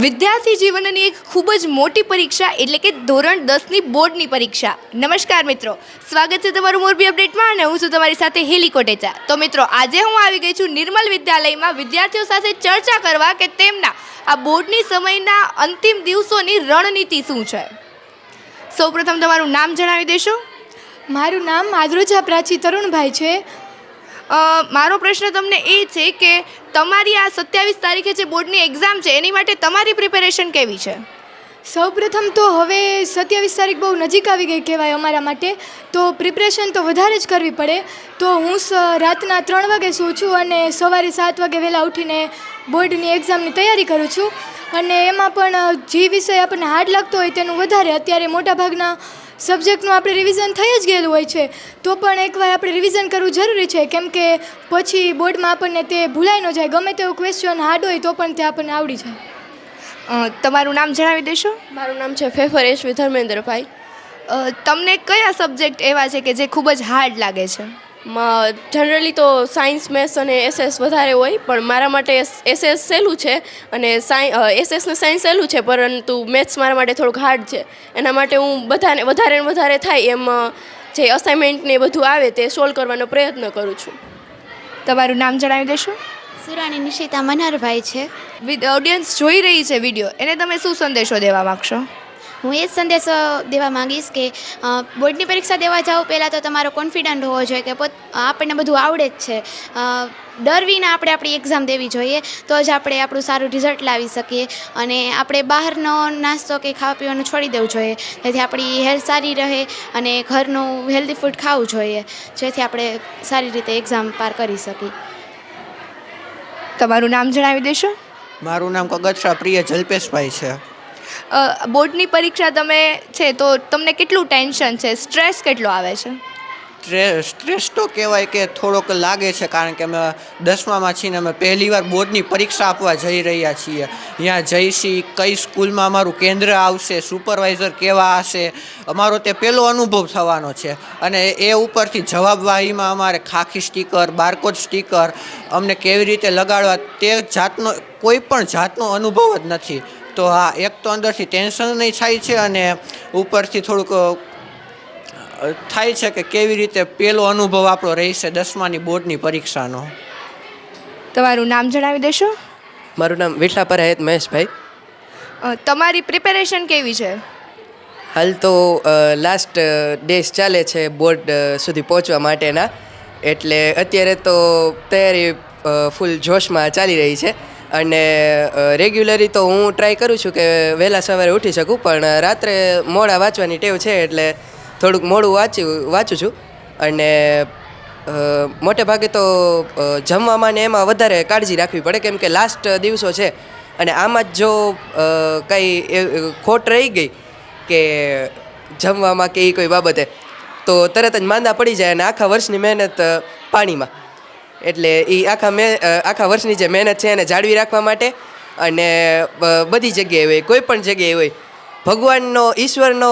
વિદ્યાર્થી જીવનની એક ખૂબ જ મોટી પરીક્ષા એટલે કે ધોરણ દસની બોર્ડની પરીક્ષા. નમસ્કાર મિત્રો. સ્વાગત છે તમારું મોરબી અપડેટમાં અને હું છું તમારી સાથે હેલી કોટેચા. તો મિત્રો, આજે હું આવી ગઈ છું નિર્મલ વિદ્યાલયમાં વિદ્યાર્થીઓ સાથે ચર્ચા કરવા કે તેમના આ બોર્ડની સમયના અંતિમ દિવસોની રણનીતિ શું છે? સૌપ્રથમ તમારું નામ જણાવી દેશો. મારું નામ આદ્રોજા પ્રાચી તરુણભાઈ છે. મારો પ્રશ્ન તમને એ છે કે તમારી આ સત્યાવીસ તારીખે જે બોર્ડની એક્ઝામ છે, એની માટે તમારી પ્રિપેરેશન કેવી છે? સૌપ્રથમ તો હવે સત્યાવીસ તારીખ બહુ નજીક આવી ગઈ કહેવાય અમારા માટે. તો પ્રિપરેશન તો વધારે જ કરવી પડે. તો હું સ, રાતના ત્રણ વાગે સૂઉં છું અને સવારે સાત વાગે વહેલા ઉઠીને બોર્ડની એક્ઝામની તૈયારી કરું છું. અને એમાં પણ જે વિષય આપણને હાર્ડ લાગતો હોય તેનું વધારે, અત્યારે મોટાભાગના સબ્જેક્ટનું આપણે રિવિઝન થઈ જ ગયેલું હોય છે તો પણ એકવાર આપણે રિવિઝન કરવું જરૂરી છે. કેમ કે પછી બોર્ડમાં આપણને તે ભૂલાઈ ન જાય ગમે તેવો ક્વેશ્ચન હાર્ડ હોય તો પણ તે આપણને આવડી જાય. તમારું નામ જણાવી દેશો? મારું નામ છે ફેફરેશ ધર્મેન્દ્રભાઈ. તમને કયા સબ્જેક્ટ એવા છે કે જે ખૂબ જ હાર્ડ લાગે છે? જનરલી તો સાયન્સ મેથ્સ અને એસએસ વધારે હોય પણ મારા માટે એસએસ સહેલું છે અને સાય એસએસ સાયન્સ સહેલું છે પરંતુ મેથ્સ મારા માટે થોડુંક હાર્ડ છે. એના માટે હું બધાને વધારે ને વધારે થાય એમ જે અસાઇનમેન્ટને બધું આવે તે સોલ્વ કરવાનો પ્રયત્ન કરું છું. તમારું નામ જણાવી દેશો? સુરાણી નિશિતા મનહરભાઈ છે. ઓડિયન્સ જોઈ રહી છે વીડિયો એને તમે શું સંદેશો દેવા માગશો? હું એ જ સંદેશો દેવા માંગીશ કે બોર્ડની પરીક્ષા દેવા જાઓ પહેલાં તો તમારો કોન્ફિડન્ટ હોવો જોઈએ કે પોત આપણને બધું આવડે જ છે. ડર વિના આપણે આપણી એક્ઝામ દેવી જોઈએ તો જ આપણે આપણું સારું રિઝલ્ટ લાવી શકીએ અને આપણે બહારનો નાસ્તો કે ખાવા પીવાનું છોડી દેવું જોઈએ. જેથી આપણી હેલ્થ સારી રહે અને ઘરનું હેલ્ધી ફૂડ ખાવું જોઈએ. જેથી આપણે સારી રીતે એક્ઝામ પાર કરી શકીએ. તમારું નામ જણાવી દેશો. મારું નામ કગથરા પ્રિય જલ્પેશભાઈ છે. બોર્ડની પરીક્ષા તમે છે તો તમને કેટલું ટેન્શન છે? સ્ટ્રેસ કેટલો આવે છે? સ્ટ્રે- સ્ટ્રેસ તો કહેવાય કે થોડોક લાગે છે કારણ કે અમે દસમામાં છીએ અમે પહેલીવાર બોર્ડની પરીક્ષા આપવા જઈ રહ્યા છીએ. ત્યાં જઈશી કઈ સ્કૂલમાં અમારું કેન્દ્ર આવશે, સુપરવાઇઝર કેવા હશે? અમારો તે પહેલો અનુભવ થવાનો છે. અને એ ઉપરથી જવાબવાહીમાં અમારે ખાખી સ્ટીકર, બારકોડ સ્ટીકર અમને કેવી રીતે લગાડવા તે જાતનો કોઈ પણ જાતનો અનુભવ જ નથી. તો હા એક તો અંદરથી ટેન્શન નહીં થાય છે અને ઉપરથી થોડુંક થાય છે કે કેવી રીતે પેલો અનુભવ આપણો રહેશે દસમાની બોર્ડની પરીક્ષાનો. તમારું નામ જણાવી દેશો? મારું નામ વિઠલા પરાયત મહેશભાઈ. તમારી પ્રિપેરેશન કેવી છે? હાલ તો લાસ્ટ ડેસ ચાલે છે બોર્ડ સુધી પહોંચવા માટેના. એટલે અત્યારે તો તૈયારી ફૂલ જોશમાં ચાલી રહી છે. અને રેગ્યુલરી તો હું ટ્રાય કરું છું કે વહેલા સવારે ઉઠી શકું, પણ રાત્રે મોડા વાંચવાની ટેવ છે એટલે થોડુંક મોડું વાંચ્યું વાંચું છું. અને મોટે ભાગે તો જમવામાં ને એમાં વધારે કાળજી રાખવી પડે, કેમ કે લાસ્ટ દિવસો છે. અને આમાં જ જો કંઈ ખોટ રહી ગઈ કે જમવામાં કે એ કોઈ બાબતે, તો તરત જ માંદા પડી જાય અને આખા વર્ષની મહેનત પાણીમાં. એટલે એ આખા મે આખા વર્ષની જે મહેનત છે એને જાળવી રાખવા માટે અને બધી જગ્યાએ હોય, કોઈ પણ જગ્યાએ હોય, ભગવાનનો, ઈશ્વરનો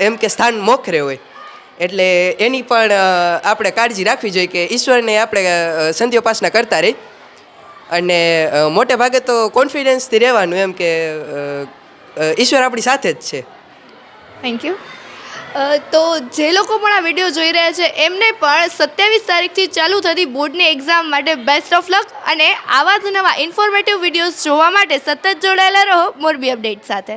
એમ કે સ્થાન મોખરે હોય. એટલે એની પણ આપણે કાળજી રાખવી જોઈએ કે ઈશ્વરને આપણે સંધ્યોપાસના કરતા રહી અને મોટે ભાગે તો કોન્ફિડન્સથી રહેવાનું એમ કે ઈશ્વર આપણી સાથે જ છે. થેન્ક યુ તો જે લોકો પણ આ વીડિયો જોઈ રહ્યા છે, એમને પણ સત્યાવીસ તારીખથી ચાલુ થતી બોર્ડની એક્ઝામ માટે બેસ્ટ ઓફ લક અને આવા જ નવા ઇન્ફોર્મેટિવ વિડીયોઝ જોવા માટે સતત જોડાયેલા રહો મોરબી અપડેટ સાથે.